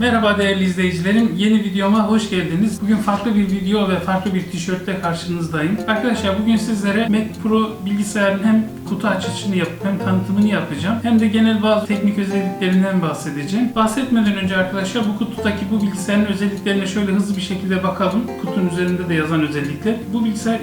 Merhaba değerli izleyicilerim. Yeni videoma hoş geldiniz. Bugün farklı bir video ve farklı bir tişörtle karşınızdayım. Arkadaşlar bugün sizlere Mac Pro bilgisayarın hem kutu açılışını yapıp hem tanıtımını yapacağım. Hem de genel bazı teknik özelliklerinden bahsedeceğim. Bahsetmeden önce arkadaşlar bu kutudaki bu bilgisayarın özelliklerine şöyle hızlı bir şekilde bakalım. Kutunun üzerinde de yazan özellikler. Bu bilgisayar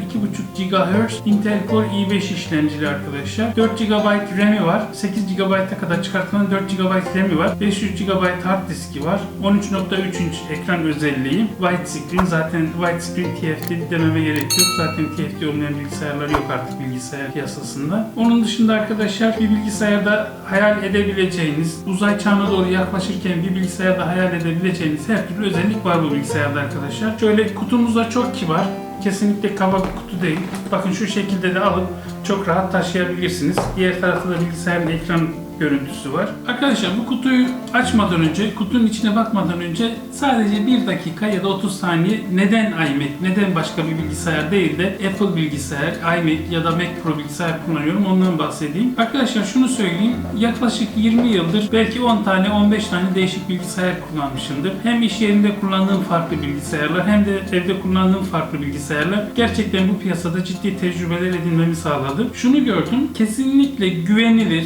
2.5 GHz Intel Core i5 işlemcili arkadaşlar. 4 GB RAM'i var. 8 GB'a kadar çıkartılan 4 GB RAM'i var. 500 GB hard diski var. 13.3 inç ekran özelliği. White screen zaten white screen TFT dememe gerek yok. Zaten TFT olmayan bilgisayarlar yok artık bilgisayar piyasasında. Onun dışında arkadaşlar bir bilgisayarda hayal edebileceğiniz, uzay çağına doğru yaklaşırken bir bilgisayarda hayal edebileceğiniz her türlü özellik var bu bilgisayarda arkadaşlar. Şöyle kutumuzda çok kibar. Kesinlikle kaba bir kutu değil. Bakın şu şekilde de alıp çok rahat taşıyabilirsiniz. Diğer tarafta da bilgisayarın ekran görüntüsü var. Arkadaşlar bu kutuyu açmadan önce, kutunun içine bakmadan önce sadece 1 dakika ya da 30 saniye neden iMac, neden başka bir bilgisayar değil de Apple bilgisayar, iMac ya da Mac Pro bilgisayar kullanıyorum ondan bahsedeyim. Arkadaşlar şunu söyleyeyim, yaklaşık 20 yıldır belki 10 tane 15 tane değişik bilgisayar kullanmışımdır. Hem iş yerinde kullandığım farklı bilgisayarlar hem de evde kullandığım farklı bilgisayarlar gerçekten bu piyasada ciddi tecrübeler edinmemi sağladı. Şunu gördüm, kesinlikle güvenilir,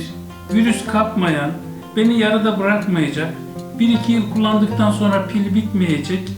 virüs kapmayan, beni yarıda bırakmayacak, 1-2 yıl kullandıktan sonra pili bitmeyecek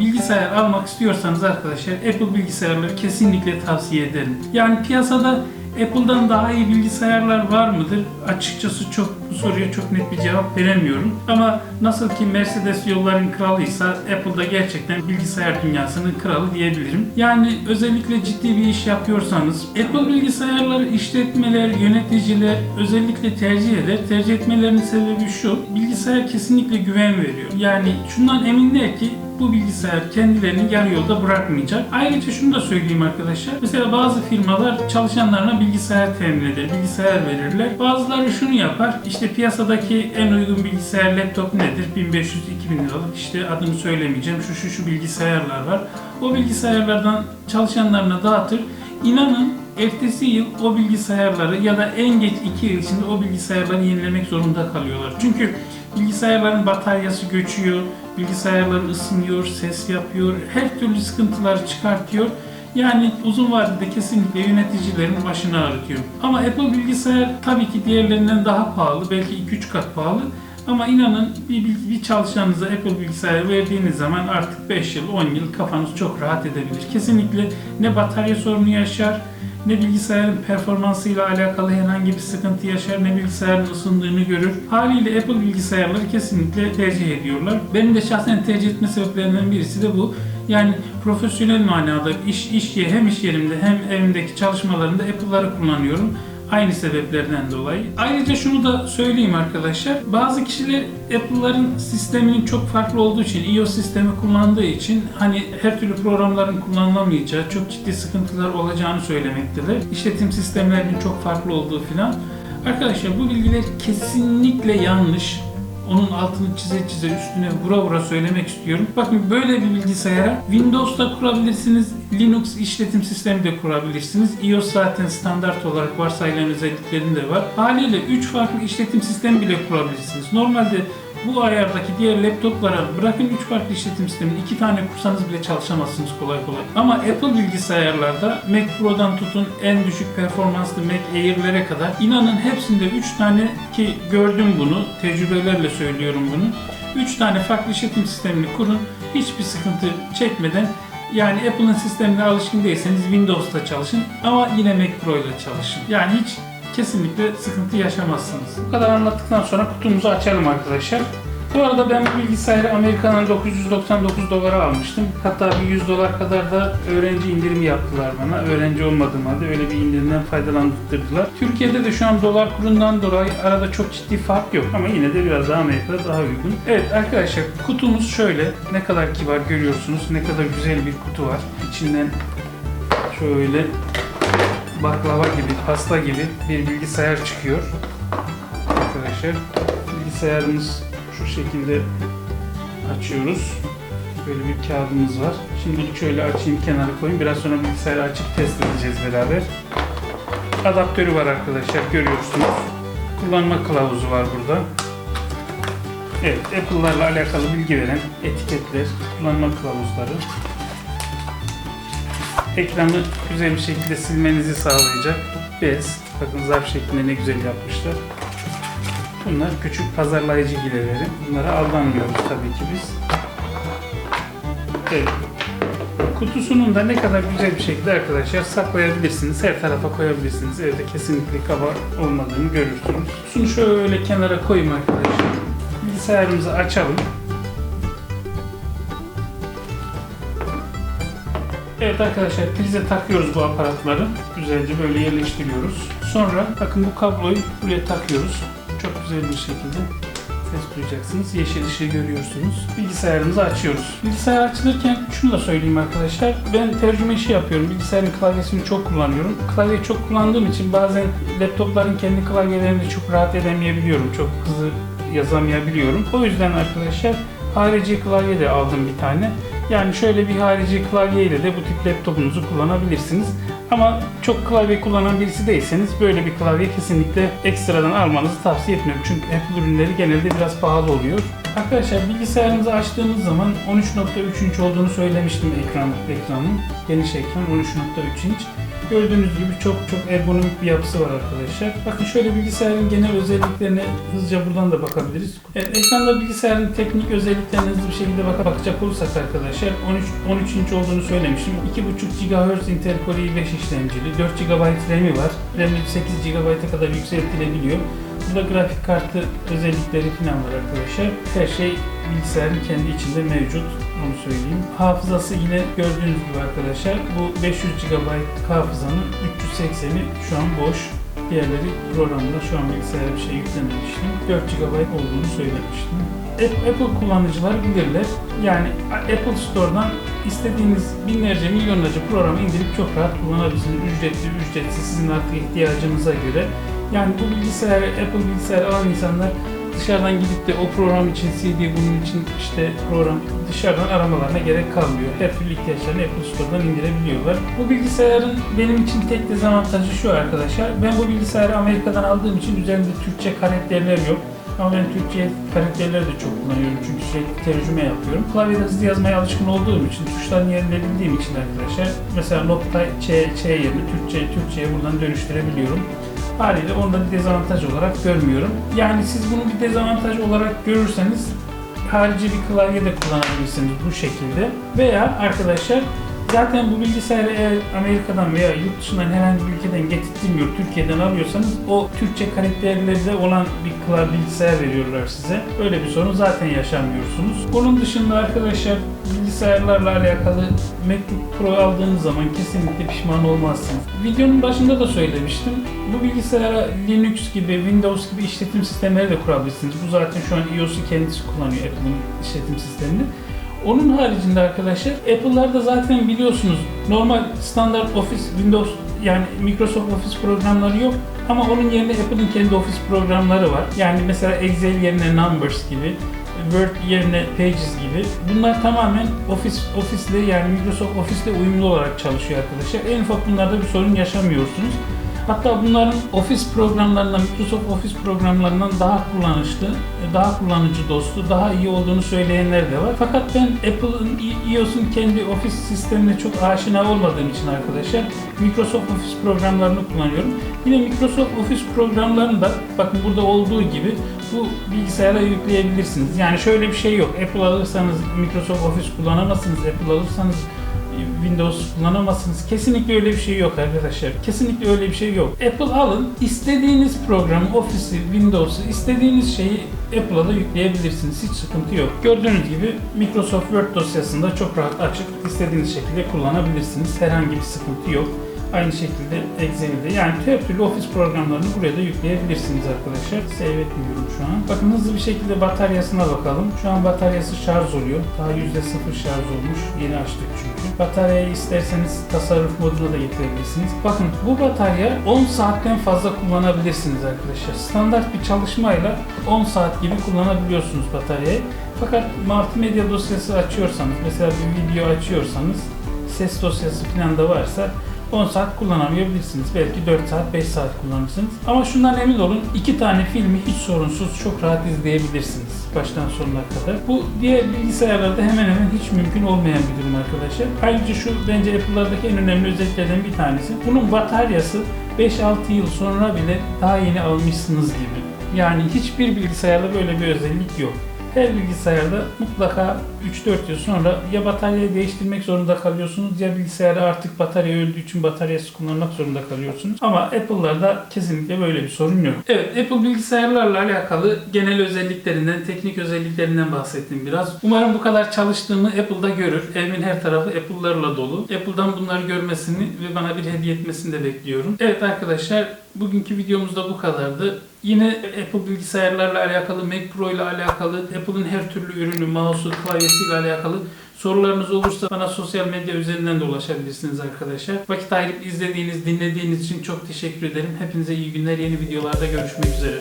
bilgisayar almak istiyorsanız arkadaşlar Apple bilgisayarları kesinlikle tavsiye ederim. Yani piyasada Apple'dan daha iyi bilgisayarlar var mıdır? Açıkçası çok bu soruya çok net bir cevap veremiyorum. Ama nasıl ki Mercedes yolların kralıysa Apple'da gerçekten bilgisayar dünyasının kralı diyebilirim. Yani özellikle ciddi bir iş yapıyorsanız Apple bilgisayarları işletmeler, yöneticiler özellikle tercih eder. Tercih etmelerinin sebebi şu. Bilgisayar kesinlikle güven veriyor. Yani şundan eminler ki bu bilgisayar kendilerini yarı yolda bırakmayacak. Ayrıca şunu da söyleyeyim arkadaşlar. Mesela bazı firmalar çalışanlarına bilgisayar temin eder, bilgisayar verirler. Bazıları şunu yapar. İşte piyasadaki en uygun bilgisayar laptop nedir? 1500-2000 liralık. İşte adını söylemeyeceğim. Şu şu şu bilgisayarlar var. O bilgisayarlardan çalışanlarına dağıtır. İnanın ertesi yıl o bilgisayarları ya da en geç 2 yıl içinde o bilgisayarları yenilemek zorunda kalıyorlar. Çünkü bilgisayarların bataryası göçüyor, bilgisayarlar ısınıyor, ses yapıyor, her türlü sıkıntılar çıkartıyor. Yani uzun vadede kesinlikle yöneticilerin başını ağrıtıyor. Ama Apple bilgisayar tabii ki diğerlerinden daha pahalı, belki 2-3 kat pahalı. Ama inanın bir, bir, çalışanınıza Apple bilgisayar verdiğiniz zaman artık 5 yıl, 10 yıl kafanız çok rahat edebilir. Kesinlikle ne batarya sorunu yaşar, ne bilgisayarın performansıyla alakalı herhangi bir sıkıntı yaşar, ne bilgisayarın ısındığını görür. Haliyle Apple bilgisayarları kesinlikle tercih ediyorlar. Benim de şahsen tercih etme sebeplerinden birisi de bu. Yani profesyonel manada iş, iş hem iş yerimde hem evimdeki çalışmalarımda Apple'ları kullanıyorum. Aynı sebeplerden dolayı. Ayrıca şunu da söyleyeyim arkadaşlar. Bazı kişiler Apple'ların sisteminin çok farklı olduğu için, iOS sistemi kullandığı için hani her türlü programların kullanılamayacağı, çok ciddi sıkıntılar olacağını söylemektedir. İşletim sistemlerinin çok farklı olduğu filan. Arkadaşlar bu bilgiler kesinlikle yanlış. Onun altını çize çize üstüne vura vura söylemek istiyorum. Bakın böyle bir bilgisayara Windows'ta kurabilirsiniz, Linux işletim sistemi de kurabilirsiniz. iOS zaten standart olarak varsayılan özelliklerinde var. Haliyle 3 farklı işletim sistemi bile kurabilirsiniz. Normalde bu ayardaki diğer laptoplara bırakın 3 farklı işletim sistemini 2 tane kursanız bile çalışamazsınız kolay kolay. Ama Apple bilgisayarlarda Mac Pro'dan tutun en düşük performanslı Mac Air'lere kadar inanın hepsinde 3 tane ki gördüm bunu tecrübelerle söylüyorum bunu. 3 tane farklı işletim sistemini kurun hiçbir sıkıntı çekmeden yani Apple'ın sistemine alışkın değilseniz Windows'ta çalışın ama yine Mac Pro ile çalışın. Yani hiç kesinlikle sıkıntı yaşamazsınız. Bu kadar anlattıktan sonra kutumuzu açalım arkadaşlar. Bu arada ben bu bilgisayarı Amerika'nın 999 dolara almıştım. Hatta bir 100 dolar kadar da öğrenci indirimi yaptılar bana. Öğrenci olmadığım halde öyle bir indirimden faydalandırdılar. Türkiye'de de şu an dolar kurundan dolayı arada çok ciddi fark yok ama yine de biraz daha Amerika'da daha uygun. Evet arkadaşlar kutumuz şöyle. Ne kadar kibar görüyorsunuz. Ne kadar güzel bir kutu var. İçinden şöyle baklava gibi, pasta gibi bir bilgisayar çıkıyor. Arkadaşlar bilgisayarımız şu şekilde açıyoruz. Böyle bir kağıdımız var. Şimdilik şöyle açayım kenara koyayım. Biraz sonra bilgisayarı açıp test edeceğiz beraber. Adaptörü var arkadaşlar görüyorsunuz. Kullanma kılavuzu var burada. Evet, Apple'larla alakalı bilgi veren etiketler, kullanma kılavuzları. Ekranı güzel bir şekilde silmenizi sağlayacak bez. Bakın zarf şeklinde ne güzel yapmışlar. Bunlar küçük pazarlayıcı hileleri. Bunlara aldanmıyoruz tabii ki biz. Evet. Kutusunun da ne kadar güzel bir şekilde arkadaşlar saklayabilirsiniz. Her tarafa koyabilirsiniz. Evde kesinlikle kaba olmadığını görürsünüz. Şunu şöyle kenara koyayım arkadaşlar. Bilgisayarımızı açalım. Evet arkadaşlar prize takıyoruz bu aparatları. Güzelce böyle yerleştiriyoruz. Sonra bakın bu kabloyu buraya takıyoruz. Çok güzel bir şekilde ses duyacaksınız. Yeşil ışığı görüyorsunuz. Bilgisayarımızı açıyoruz. Bilgisayar açılırken şunu da söyleyeyim arkadaşlar. Ben tercüme işi yapıyorum. Bilgisayarın klavyesini çok kullanıyorum. Klavyeyi çok kullandığım için bazen laptopların kendi klavyelerinde çok rahat edemeyebiliyorum. Çok hızlı yazamayabiliyorum. O yüzden arkadaşlar harici klavye de aldım bir tane. Yani şöyle bir harici klavye ile de bu tip laptopunuzu kullanabilirsiniz. Ama çok klavye kullanan birisi değilseniz böyle bir klavye kesinlikle ekstradan almanızı tavsiye etmiyorum. Çünkü Apple ürünleri genelde biraz pahalı oluyor. Arkadaşlar bilgisayarınızı açtığınız zaman 13.3 inç olduğunu söylemiştim ekran ekranın. Geniş ekran 13.3 inç. Gördüğünüz gibi çok çok ergonomik bir yapısı var arkadaşlar. Bakın şöyle bilgisayarın genel özelliklerine hızlıca buradan da bakabiliriz. Evet, ekranda bilgisayarın teknik özelliklerine hızlı bir şekilde bak bakacak olursak arkadaşlar 13 13 inç olduğunu söylemiştim. 2.5 GHz Intel Core i5 işlemcili, 4 GB RAM'i var. RAM'i 8 GB'a kadar yükseltilebiliyor. Burada grafik kartı özellikleri falan var arkadaşlar. Her şey bilgisayarın kendi içinde mevcut. Onu söyleyeyim. Hafızası yine gördüğünüz gibi arkadaşlar. Bu 500 GB hafızanın 380'i şu an boş. Diğerleri programda şu an bilgisayara bir şey yüklememiştim. 4 GB olduğunu söylemiştim. Apple kullanıcılar bilirler. Yani Apple Store'dan istediğiniz binlerce, milyonlarca programı indirip çok rahat kullanabilirsiniz. Ücretli, ücretsiz sizin artık ihtiyacınıza göre. Yani bu bilgisayarı, Apple bilgisayarı alan insanlar dışarıdan gidip de o program için CD, bunun için işte program dışarıdan aramalarına gerek kalmıyor. Her türlü ihtiyaçlarını Apple Store'dan indirebiliyorlar. Bu bilgisayarın benim için tek dezavantajı şu arkadaşlar. Ben bu bilgisayarı Amerika'dan aldığım için üzerinde Türkçe karakterler yok. Ama ben Türkçe karakterleri de çok kullanıyorum çünkü sürekli tercüme yapıyorum. Klavyede hızlı yazmaya alışkın olduğum için, tuşların yerini bildiğim için arkadaşlar mesela nokta Ç, Ç yerini Türkçe, Türkçe'ye buradan dönüştürebiliyorum. Haliyle onu da bir dezavantaj olarak görmüyorum. Yani siz bunu bir dezavantaj olarak görürseniz harici bir klavye de kullanabilirsiniz bu şekilde. Veya arkadaşlar zaten bu bilgisayarı eğer Amerika'dan veya yurt dışından herhangi bir ülkeden getirtilmiyor, Türkiye'den alıyorsanız o Türkçe karakterlerde olan bir klavye bilgisayar veriyorlar size. Böyle bir sorun zaten yaşamıyorsunuz. Bunun dışında arkadaşlar bilgisayarlarla alakalı MacBook Pro aldığınız zaman kesinlikle pişman olmazsınız. Videonun başında da söylemiştim. Bu bilgisayara Linux gibi, Windows gibi işletim sistemleri de kurabilirsiniz. Bu zaten şu an iOS'u kendisi kullanıyor Apple'ın işletim sistemini. Onun haricinde arkadaşlar Apple'larda zaten biliyorsunuz normal standart Office, Windows yani Microsoft Office programları yok. Ama onun yerine Apple'ın kendi Office programları var. Yani mesela Excel yerine Numbers gibi, Word yerine Pages gibi. Bunlar tamamen Office Office'le yani Microsoft Office'le uyumlu olarak çalışıyor arkadaşlar. En ufak bunlarda bir sorun yaşamıyorsunuz. Hatta bunların Office programlarından, Microsoft Office programlarından daha kullanışlı, daha kullanıcı dostu, daha iyi olduğunu söyleyenler de var. Fakat ben Apple'ın iOS'un kendi Office sistemine çok aşina olmadığım için arkadaşlar Microsoft Office programlarını kullanıyorum. Yine Microsoft Office programlarını da bakın burada olduğu gibi bu bilgisayara yükleyebilirsiniz. Yani şöyle bir şey yok. Apple alırsanız Microsoft Office kullanamazsınız. Apple alırsanız Windows kullanamazsınız. Kesinlikle öyle bir şey yok arkadaşlar. Kesinlikle öyle bir şey yok. Apple alın, istediğiniz programı, Office'i, Windows'u, istediğiniz şeyi Apple'a da yükleyebilirsiniz. Hiç sıkıntı yok. Gördüğünüz gibi Microsoft Word dosyasında çok rahat açıp istediğiniz şekilde kullanabilirsiniz. Herhangi bir sıkıntı yok. Aynı şekilde Excel'de yani her türlü ofis programlarını buraya da yükleyebilirsiniz arkadaşlar. Save etmiyorum şu an. Bakın hızlı bir şekilde bataryasına bakalım. Şu an bataryası şarj oluyor. Daha %0 şarj olmuş. Yeni açtık çünkü. Bataryayı isterseniz tasarruf moduna da getirebilirsiniz. Bakın bu batarya 10 saatten fazla kullanabilirsiniz arkadaşlar. Standart bir çalışmayla 10 saat gibi kullanabiliyorsunuz bataryayı. Fakat multimedya dosyası açıyorsanız, mesela bir video açıyorsanız, ses dosyası falan da varsa 10 saat kullanamayabilirsiniz. Belki 4 saat, 5 saat kullanırsınız. Ama şundan emin olun iki tane filmi hiç sorunsuz çok rahat izleyebilirsiniz. Baştan sonuna kadar. Bu diğer bilgisayarlarda hemen hemen hiç mümkün olmayan bir durum arkadaşlar. Ayrıca şu bence Apple'lardaki en önemli özelliklerden bir tanesi. Bunun bataryası 5-6 yıl sonra bile daha yeni almışsınız gibi. Yani hiçbir bilgisayarda böyle bir özellik yok. Her bilgisayarda mutlaka 3-4 yıl sonra ya bataryayı değiştirmek zorunda kalıyorsunuz ya bilgisayarda artık batarya öldüğü için bataryası kullanmak zorunda kalıyorsunuz. Ama Apple'larda kesinlikle böyle bir sorun yok. Evet Apple bilgisayarlarla alakalı genel özelliklerinden, teknik özelliklerinden bahsettim biraz. Umarım bu kadar çalıştığımı Apple'da görür. Evimin her tarafı Apple'larla dolu. Apple'dan bunları görmesini ve bana bir hediye etmesini de bekliyorum. Evet arkadaşlar bugünkü videomuzda bu kadardı. Yine Apple bilgisayarlarla alakalı, Mac Pro ile alakalı, Apple'ın her türlü ürünü, mouse'u, klavyesiyle alakalı sorularınız olursa bana sosyal medya üzerinden de ulaşabilirsiniz arkadaşlar. Vakit ayırıp izlediğiniz, dinlediğiniz için çok teşekkür ederim. Hepinize iyi günler. Yeni videolarda görüşmek üzere.